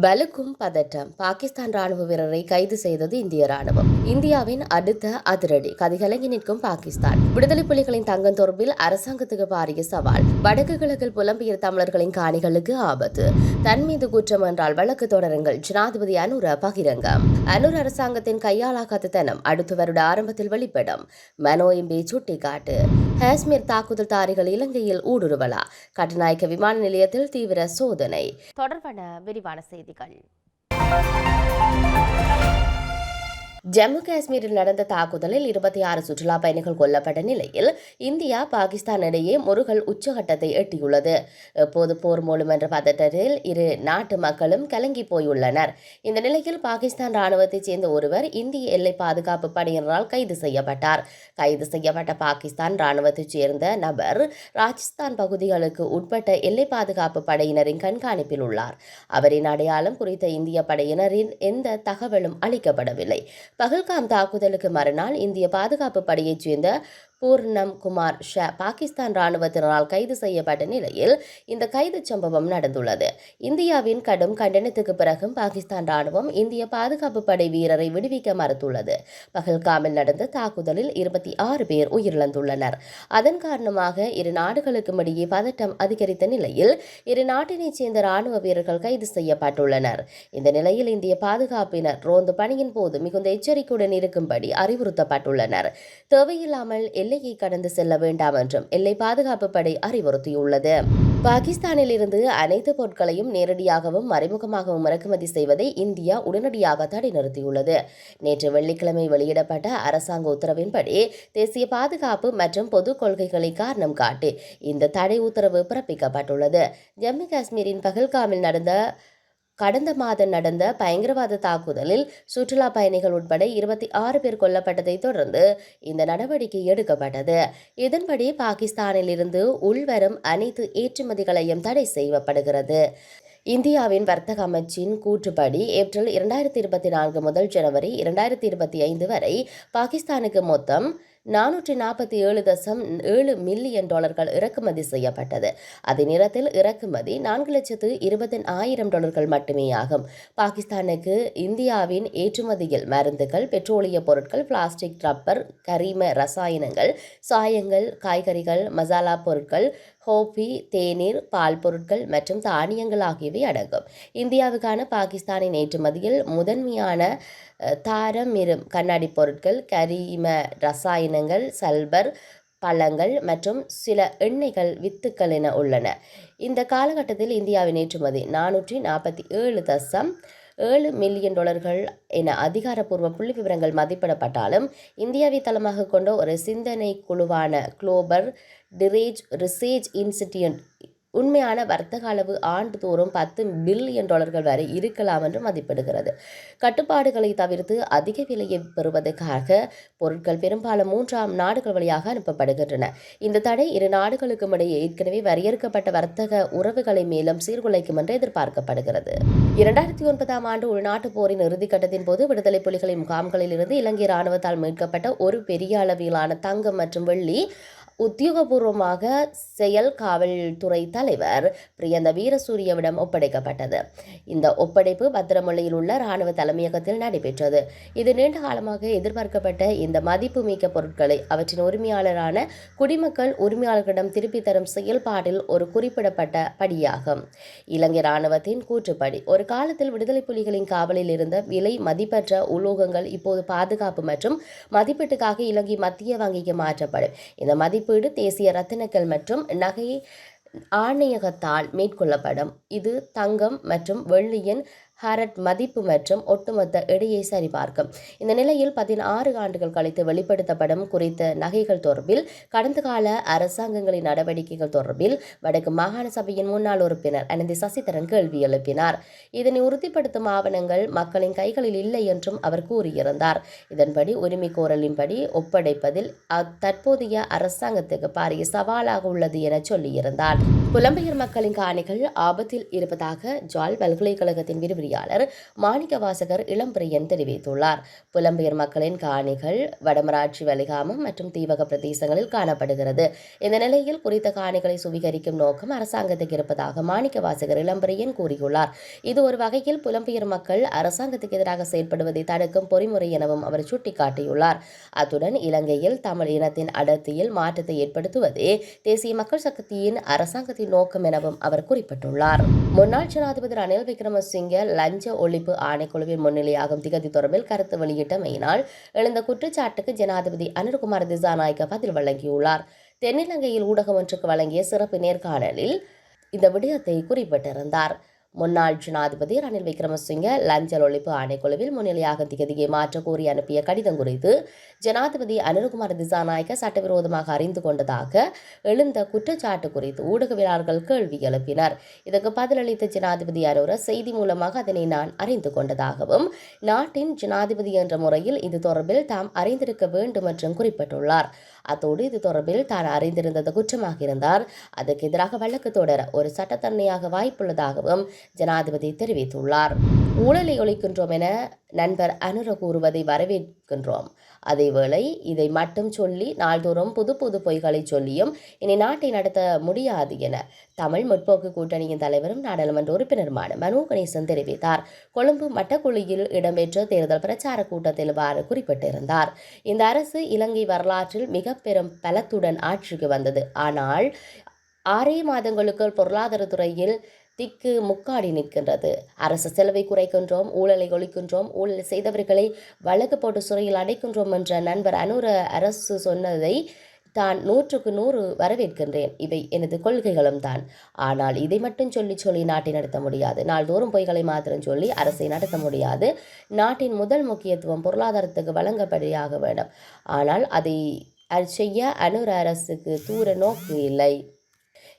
பலுக்கும் பதட்டம் பாகிஸ்தான் ராணுவ வீரரை கைது செய்தது இந்திய ராணுவம். இந்தியாவின் அடுத்த அதிரடி. கதிகலங்கி நிற்கும் பாகிஸ்தான். விடுதலை புலிகளின் தங்கம் தொடர்பில் அரசாங்கத்துக்கு பாரிய சவால். வடக்கு கிழக்கில் புலம்பெயர் தமிழர்களின் காணிகளுக்கு ஆபத்து. தன் மீது குற்றம் என்றால் வழக்கு தொடருங்கள். ஜனாதிபதி அனுர பகிரங்கம். அனுர் அரசாங்கத்தின் கையாளாகாத தனம் அடுத்த வருட ஆரம்பத்தில் வெளிப்படும். மனோ எம்பி சுட்டிக்காட்டு. காஷ்மீர் தாக்குதல்தாரிகள் இலங்கையில் ஊடுருவலா. கட்டுநாயக்க விமான நிலையத்தில் தீவிர சோதனை. தொடர்பான விரிவான செய்திகள் ஜம்மு காஷ்மீரில் நடந்த தாக்குதலில் இருபத்தி ஆறு சுற்றுலா பயணிகள் கொல்லப்பட்ட நிலையில் இந்தியா பாகிஸ்தான் இடையே முருகல் உச்சகட்டத்தை எட்டியுள்ளது. எப்போது போர் மூலம் என்ற பதட்டத்தில் இரு நாட்டு மக்களும் கலங்கி போயுள்ளனர். இந்த நிலையில் பாகிஸ்தான் ராணுவத்தைச் சேர்ந்த ஒருவர் இந்திய எல்லை பாதுகாப்பு படையினரால் கைது செய்யப்பட்டார். கைது செய்யப்பட்ட பாகிஸ்தான் ராணுவத்தைச் சேர்ந்த நபர் ராஜஸ்தான் பகுதிகளுக்கு உட்பட்ட எல்லை பாதுகாப்பு படையினரின் கண்காணிப்பில் உள்ளார். அவரின் அடையாளம் குறித்த இந்திய படையினரின் எந்த தகவலும் அளிக்கப்படவில்லை. பகல்காம் தாக்குதலுக்கு மறுநாள் இந்திய பாதுகாப்பு படையைச் சேர்ந்த பூர்ணம் குமார் ஷா பாகிஸ்தான் ராணுவத்தினரால் கைது செய்யப்பட்ட நிலையில் இந்த கைது சம்பவம் நடந்துள்ளது. இந்தியாவின் கடும் கண்டனத்துக்கு பிறகும் பாகிஸ்தான் ராணுவம் இந்திய பாதுகாப்பு படை வீரரை விடுவிக்க மறுத்துள்ளது. பகல்காமில் நடந்த தாக்குதலில் இருபத்தி ஆறு பேர் உயிரிழந்துள்ளனர். அதன் காரணமாக இரு நாடுகளுக்கும் இடையே பதட்டம் அதிகரித்த நிலையில் இரு நாட்டினைச் சேர்ந்த ராணுவ வீரர்கள் கைது செய்யப்பட்டுள்ளனர். இந்த நிலையில் இந்திய பாதுகாப்பினர் ரோந்து பணியின் போது மிகுந்த எச்சரிக்கையுடன் இருக்கும்படி அறிவுறுத்தப்பட்டுள்ளனர். தேவையில்லாமல் எல்லையை கடந்து செல்ல வேண்டாம் என்றும் எல்லை பாதுகாப்பு படை அறிவுறுத்தியுள்ளது. பாகிஸ்தானில் இருந்து அனைத்து பொருட்களையும் நேரடியாகவும் மறைமுகமாகவும் இறக்குமதி செய்வதை இந்தியா உடனடியாக தடை நிறுத்தியுள்ளது. நேற்று வெள்ளிக்கிழமை வெளியிடப்பட்ட அரசாங்க உத்தரவின்படி தேசிய பாதுகாப்பு மற்றும் பொது கொள்கைகளை காரணம் காட்டி இந்த தடை உத்தரவு பிறப்பிக்கப்பட்டுள்ளது. ஜம்மு காஷ்மீரின் பகல்காமில் நடந்த கடந்த மாதம் நடந்த பயங்கரவாத தாக்குதலில் சுற்றுலா பயணிகள் உட்பட இருபத்தி ஆறு பேர் கொல்லப்பட்டதைத் தொடர்ந்து இந்த நடவடிக்கை எடுக்கப்பட்டது. இதன்படி பாகிஸ்தானில் இருந்து உள்வரும் அனைத்து ஏற்றுமதிகளையும் தடை செய்யப்படுகிறது. இந்தியாவின் வர்த்தக அமைச்சின் கூற்றுப்படி ஏப்ரல் இரண்டாயிரத்தி இருபத்தி நான்கு முதல் ஜனவரி இரண்டாயிரத்தி இருபத்தி ஐந்து வரை பாகிஸ்தானுக்கு மொத்தம் நானூற்றி நாற்பத்தி ஏழு தசம் ஏழு மில்லியன் டாலர்கள் இறக்குமதி செய்யப்பட்டது. அதே நேரத்தில் இறக்குமதி நான்கு லட்சத்து இருபத்தி ஆயிரம் டாலர்கள் மட்டுமே ஆகும். பாகிஸ்தானுக்கு இந்தியாவின் ஏற்றுமதியில் மருந்துகள் பெட்ரோலிய பொருட்கள் பிளாஸ்டிக் ரப்பர் கரிம ரசாயனங்கள் சாயங்கள் காய்கறிகள் மசாலா பொருட்கள் ஹோப்பி தேநீர் பால் பொருட்கள் மற்றும் தானியங்கள் ஆகியவை அடங்கும். இந்தியாவுக்கான பாகிஸ்தானின் ஏற்றுமதியில் முதன்மையான தாரம் இரும் கண்ணாடி பொருட்கள் கரிம ரசாயனங்கள் சல்பர் பழங்கள் மற்றும் சில எண்ணெய்கள் வித்துக்கள் என உள்ளன. இந்த காலகட்டத்தில் இந்தியாவின் ஏற்றுமதி நானூற்றி நாற்பத்தி ஏழு தசம் ஏழு மில்லியன் டாலர்கள் என அதிகாரப்பூர்வ புள்ளி விவரங்கள் மதிப்பிடப்பட்டாலும் இந்தியாவை தளமாக கொண்ட ஒரு சிந்தனை குழுவான குளோபல் டிரேஜ் ரிசேஜ் இன்ஸ்டிடியூட் உண்மையான வர்த்தக அளவு ஆண்டுதோறும் பத்து பில்லியன் டாலர்கள் வரை இருக்கலாம் என்று மதிப்பிடுகிறது. கட்டுப்பாடுகளை தவிர்த்து அதிக விலையை பெறுவதற்காக பொருட்கள் பெரும்பாலும் மூன்றாம் நாடுகள் வழியாக அனுப்பப்படுகின்றன. இந்த தடை இரு நாடுகளுக்கும் இடையே ஏற்கனவே வரையறுக்கப்பட்ட வர்த்தக உறவுகளை மேலும் சீர்குலைக்கும் என்று எதிர்பார்க்கப்படுகிறது. இரண்டாயிரத்தி ஒன்பதாம் ஆண்டு உள்நாட்டு போரின் இறுதிக்கட்டத்தின் போது விடுதலை புலிகளின் முகாம்களில் இருந்து இலங்கை ராணுவத்தால் மீட்கப்பட்ட ஒரு பெரிய அளவிலான தங்கம் மற்றும் வெள்ளி உத்தியோகபூர்வமாக செயல் காவல்துறை தலைவர் பிரியந்த வீரசூரியவிடம் ஒப்படைக்கப்பட்டது. இந்த ஒப்படைப்பு பத்திரமுல்லையில் உள்ள இராணுவ தலைமையகத்தில் நடைபெற்றது. இது நீண்ட காலமாக எதிர்பார்க்கப்பட்ட இந்த மதிப்புமிக்க பொருட்களை அவற்றின் உரிமையாளரான குடிமக்கள் உரிமையாளர்களிடம் திருப்பித் தரும் செயல்பாட்டில் ஒரு குறிப்பிடப்பட்ட படியாகும். இலங்கை இராணுவத்தின் கூற்றுப்படி ஒரு காலத்தில் விடுதலை புலிகளின் காவலில் இருந்த விலை மதிப்பற்ற உலோகங்கள் இப்போது பாதுகாப்பு மற்றும் மதிப்பீட்டுக்காக இலங்கை மத்திய வங்கிக்கு மாற்றப்படும். இந்த மதிப்பீடு தேசிய ரத்தினக்கல் மற்றும் நகை ஆணையகத்தால் மேற்கொள்ளப்படும். இது தங்கம் மற்றும் வெள்ளியின் ஹரட் மதிப்பு மற்றும் ஒட்டுமொத்த எடையை சரிபார்க்கும். இந்த நிலையில் பதினாறு ஆண்டுகள் கழித்து வெளிப்படுத்தப்படும் குறித்த நகைகள் தொடர்பில் கடந்த கால அரசாங்கங்களின் நடவடிக்கைகள் தொடர்பில் வடக்கு மாகாண சபையின் முன்னாள் உறுப்பினர் அனந்தி சசிதரன் கேள்வி எழுப்பினார். இதனை உறுதிப்படுத்தும் ஆவணங்கள் மக்களின் கைகளில் இல்லை என்றும் அவர் கூறியிருந்தார். இதன்படி உரிமை கோரலின்படி ஒப்படைப்பதில் அ- தற்போதைய அரசாங்கத்துக்கு பாரிய சவாலாக உள்ளது என சொல்லியிருந்தார். புலம்பெயர் மக்களின் காணிகள் ஆபத்தில் இருப்பதாக ஜால் பல்கலைக்கழகத்தின் விரிவு நெறியாளர் மாணிக்க வாசகர் இளம்பிரியன் தெரிவித்துள்ளார். புலம்பெயர் மக்களின் காணிகள் வடமராட்சி வலிகாமம் மற்றும் தீவக பிரதேசங்களில் காணப்படுகிறது. இந்த நிலையில் குறித்த காணிகளை சுவீகரிக்கும் நோக்கம் அரசாங்கத்துக்கு இருப்பதாக மாணிக்க வாசகர் இளம்பிரியன் கூறியுள்ளார். இது ஒரு வகையில் புலம்பெயர் மக்கள் அரசாங்கத்துக்கு எதிராக செயல்படுவதை தடுக்கும் பொறிமுறை எனவும் அவர் சுட்டிக்காட்டியுள்ளார். அத்துடன் இலங்கையில் தமிழ் இனத்தின் அடர்த்தியில் மாற்றத்தை ஏற்படுத்துவதே தேசிய மக்கள் சக்தியின் அரசாங்கத்தின் நோக்கம் எனவும் அவர் குறிப்பிட்டுள்ளார். முன்னாள் ஜனாதிபதி ரணில் விக்ரமசிங்க லஞ்ச ஒழிப்பு ஆணைக்குழுவின் முன்னிலையாகும் திகதி தொடர்பில் கருத்து வெளியிட்டமையினால் எழுந்த குற்றச்சாட்டுக்கு ஜனாதிபதி அனில்குமார் திசாநாயக்க பதில் வழங்கியுள்ளார். தென்னிலங்கையில் ஊடகம் ஒன்றுக்கு வழங்கிய சிறப்பு நேர்காணலில் இந்த விடயத்தை குறிப்பிட்டிருந்தார். முன்னாள் ஜனாதிபதி ரணில் விக்ரமசிங்க லஞ்ச ஒழிப்பு ஆணைக்குழுவில் முன்னிலையாக திகதியை மாற்ற கோரி அனுப்பிய கடிதம் குறித்து ஜனாதிபதி அனுருகுமார் திசாநாயக்க சட்டவிரோதமாக அறிந்து கொண்டதாக எழுந்த குற்றச்சாட்டு குறித்து ஊடகவியலாளர்கள் கேள்வி எழுப்பினர். இதற்கு பதிலளித்த ஜனாதிபதி அரோரா செய்தி மூலமாக அதனை நான் அறிந்து கொண்டதாகவும் நாட்டின் ஜனாதிபதி என்ற முறையில் இது தொடர்பில் தாம் அறிந்திருக்க வேண்டும் என்றும் குறிப்பிட்டுள்ளார். அத்தோடு இது தொடர்பில் தான் அறிந்திருந்தது குற்றமாக இருந்தால் அதற்கு எதிராக வழக்கு தொடர ஒரு சட்டத்தன்மையாக வாய்ப்புள்ளதாகவும் ஜனாதிபதி தெரிவித்துள்ளார். ஊழலை ஒழிக்கின்றோம் என நண்பர் அனுர கூறுவதை வரவேற்கின்றோம். அதேவேளை இதை மட்டும் சொல்லி நாள்தோறும் புது புது பொய்களை சொல்லியும் இனி நாட்டை நடத்த முடியாது என தமிழ் முற்போக்கு கூட்டணியின் தலைவரும் நாடாளுமன்ற உறுப்பினருமான மனோ கணேசன் தெரிவித்தார். கொழும்பு மட்டக்குழியில் இடம்பெற்ற தேர்தல் பிரச்சார கூட்டத்தில் இவ்வாறு குறிப்பிட்டிருந்தார். இந்த அரசு இலங்கை வரலாற்றில் மிக பெரும் பலத்துடன் ஆட்சிக்கு வந்தது. ஆனால் ஆறே மாதங்களுக்குள் பொருளாதாரத்துறையில் திக்கு முக்காடி நிற்கின்றது. அரசு செலவை குறைக்கின்றோம் ஊழலை ஒழிக்கின்றோம் ஊழல் செய்தவர்களை வழக்கு போட்டு சிறையில் அடைக்கின்றோம் என்ற நண்பர் அனுர அரசு சொன்னதை தான் நூற்றுக்கு நூறு வரவேற்கின்றேன். இவை எனது கொள்கைகளும் தான். ஆனால் இதை மட்டும் சொல்லி சொல்லி நாட்டை நடத்த முடியாது. நாள்தோறும் பொய்களை மாத்திரம் சொல்லி அரசை நடத்த முடியாது. நாட்டின் முதல் முக்கியத்துவம் பொருளாதாரத்துக்கு வழங்கப்படியாக வேண்டும். ஆனால் அதை அது செய்ய அனுர அரசுக்கு தூர நோக்கு இல்லை.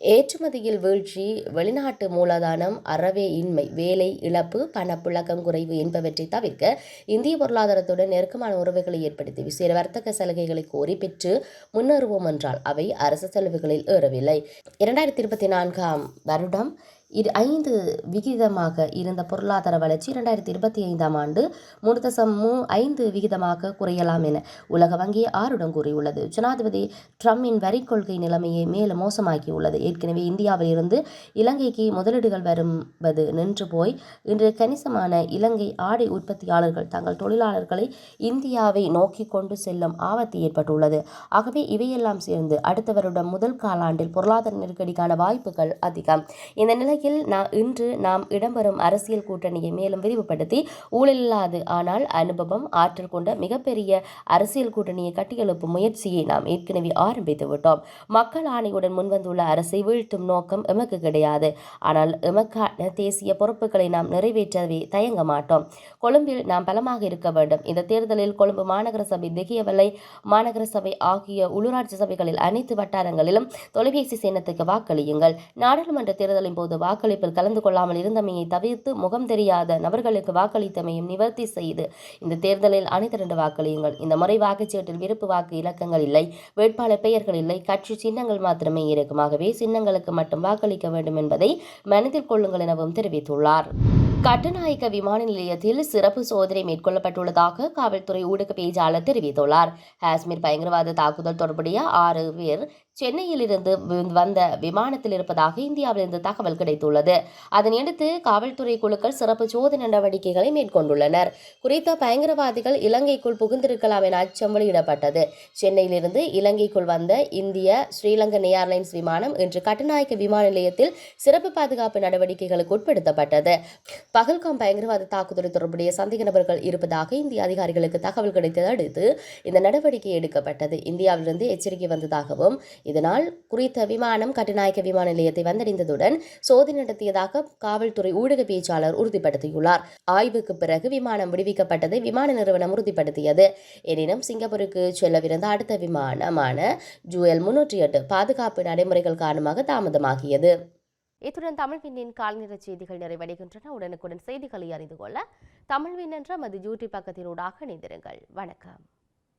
ஏற்றுமதியில் வீழ்ச்சி வெளிநாட்டு மூலதனம் அறவே இன்மை வேலை இழப்பு பணப்புழக்கம் குறைவு என்பவற்றை தவிர்க்க இந்திய பொருளாதாரத்துடன் நெருக்கமான உறவுகளை ஏற்படுத்தி விசேட வர்த்தக சலுகைகளை கோரி பெற்று முன்னேறுவோம் என்றால் அவை அரசு செலவுகளில் ஏறவில்லை. இரண்டாயிரத்தி இருபத்தி நான்காம் வருடம் இரு ஐந்து விகிதமாக இருந்த பொருளாதார வளர்ச்சி இரண்டாயிரத்தி இருபத்தி ஐந்தாம் ஆண்டு மூணு தசம் மூ ஐந்து விகிதமாக குறையலாம் என உலக வங்கி ஆறுடன் கூறியுள்ளது. ஜனாதிபதி ட்ரம்பின் வரி கொள்கை நிலைமையை மேலும் மோசமாக்கியுள்ளது ஏற்கனவே இந்தியாவில் இருந்து இலங்கைக்கு முதலீடுகள் வரும்பது நின்று போய் இன்று கணிசமான இலங்கை ஆடை உற்பத்தியாளர்கள் தங்கள் தொழிலாளர்களை இந்தியாவை நோக்கி கொண்டு செல்லும் ஆபத்து ஏற்பட்டுள்ளது. ஆகவே இவையெல்லாம் சேர்ந்து அடுத்த வருடம் முதல் காலாண்டில் பொருளாதார நெருக்கடிக்கான வாய்ப்புகள் அதிகம். இந்த நிலை இந்நிலையில் நான் இன்று நாம் இடம்பெறும் அரசியல் கூட்டணியை மேலும் விரிவுபடுத்தி ஊழலில்லாது ஆனால் அனுபவம் ஆற்றல் கொண்ட மிகப்பெரிய அரசியல் கூட்டணியை கட்டியெழுப்பும் முயற்சியை நாம் ஏற்கனவே ஆரம்பித்து விட்டோம். மக்கள் ஆணையுடன் முன்வந்துள்ள அரசை வீழ்த்தும் நோக்கம் எமக்கு கிடையாது. ஆனால் எமக்கான தேசிய பொறுப்புகளை நாம் நிறைவேற்றவே தயங்க மாட்டோம். கொழும்பில் நாம் பலமாக இருக்க வேண்டும். இந்த தேர்தலில் கொழும்பு மாநகர சபை தெகியவலை மாநகர சபை ஆகிய உள்ளூராட்சி சபைகளில் அனைத்து வட்டாரங்களிலும் தொலைபேசி சேனத்துக்கு வாக்களியுங்கள். நாடாளுமன்ற தேர்தலின் போது வாக்களிப்பில் கலந்து கொள்ளாமல் இருந்தமையை தவிர்த்து முகம் தெரியாத நபர்களுக்கு வாக்களித்தமையும் நிவர்த்தி செய்து இந்த தேர்தலில் அணிதிரண்டு வாக்களியுங்கள். இந்த முறை வாக்குச்சீட்டில் விருப்பு வாக்கு இலக்கங்கள் இல்லை வேட்பாளர் பெயர்கள் இல்லை கட்சி சின்னங்கள் மாத்திரமே இருக்கும். ஆகவே சின்னங்களுக்கு மட்டும் வாக்களிக்க வேண்டும் என்பதை மனதில் கொள்ளுங்கள் எனவும் தெரிவித்துள்ளார். கட்டுநாயக்க விமான நிலையத்தில் சிறப்பு சோதனை மேற்கொள்ளப்பட்டுள்ளதாக காவல்துறை ஊடக பேச்சாளர் தெரிவித்துள்ளார். காஷ்மீர் பயங்கரவாத தாக்குதல் தொடர்புடைய ஆறு பேர் சென்னையிலிருந்து வந்த விமானத்தில் இருப்பதாக இந்தியாவிலிருந்து தகவல் கிடைத்துள்ளது. அதனையடுத்து காவல்துறை குழுக்கள் சிறப்பு சோதனை நடவடிக்கைகளை மேற்கொண்டுள்ளனர். குறித்த பயங்கரவாதிகள் இலங்கைக்குள் புகுந்திருக்கலாம் என அச்சம் வெளியிடப்பட்டது. சென்னையிலிருந்து இலங்கைக்குள் வந்த இந்திய ஸ்ரீலங்கன் ஏர்லைன்ஸ் விமானம் இன்று கட்டுநாயக்க விமான நிலையத்தில் சிறப்பு பாதுகாப்பு நடவடிக்கைகளுக்கு உட்படுத்தப்பட்டது. பகல்காம் பயங்கரவாத தாக்குதல் தொடர்புடைய சந்தேக நபர்கள் இருப்பதாக இந்திய அதிகாரிகளுக்கு தகவல் கிடைத்ததை அடுத்து இந்த நடவடிக்கை எடுக்கப்பட்டது. இந்தியாவிலிருந்து எச்சரிக்கை வந்ததாகவும் இதனால் குறித்த விமானம் கட்டுநாயக்க விமான நிலையத்தை வந்தடைந்ததுடன் சோதனை நடத்தியதாக காவல்துறை ஊடக பேச்சாளர் உறுதிப்படுத்தியுள்ளார். ஆய்வுக்கு பிறகு விமானம் விடுவிக்கப்பட்டதை விமான நிறுவனம் உறுதிப்படுத்தியது. எனினும் சிங்கப்பூருக்கு செல்லவிருந்த அடுத்த விமானமான ஜூஎல் முன்னூற்றி எட்டு பாதுகாப்பு நடைமுறைகள் காரணமாக தாமதமாகியது. இத்துடன் தமிழ்விண்ணின் கால்நிற செய்திகள் நிறைவடைகின்றன. உடனுக்குடன் செய்திகளை அறிந்து கொள்ள தமிழ்வின் என்ற மது யூடியூப் பக்கத்தினூடாக இணைந்திருங்கள். வணக்கம்.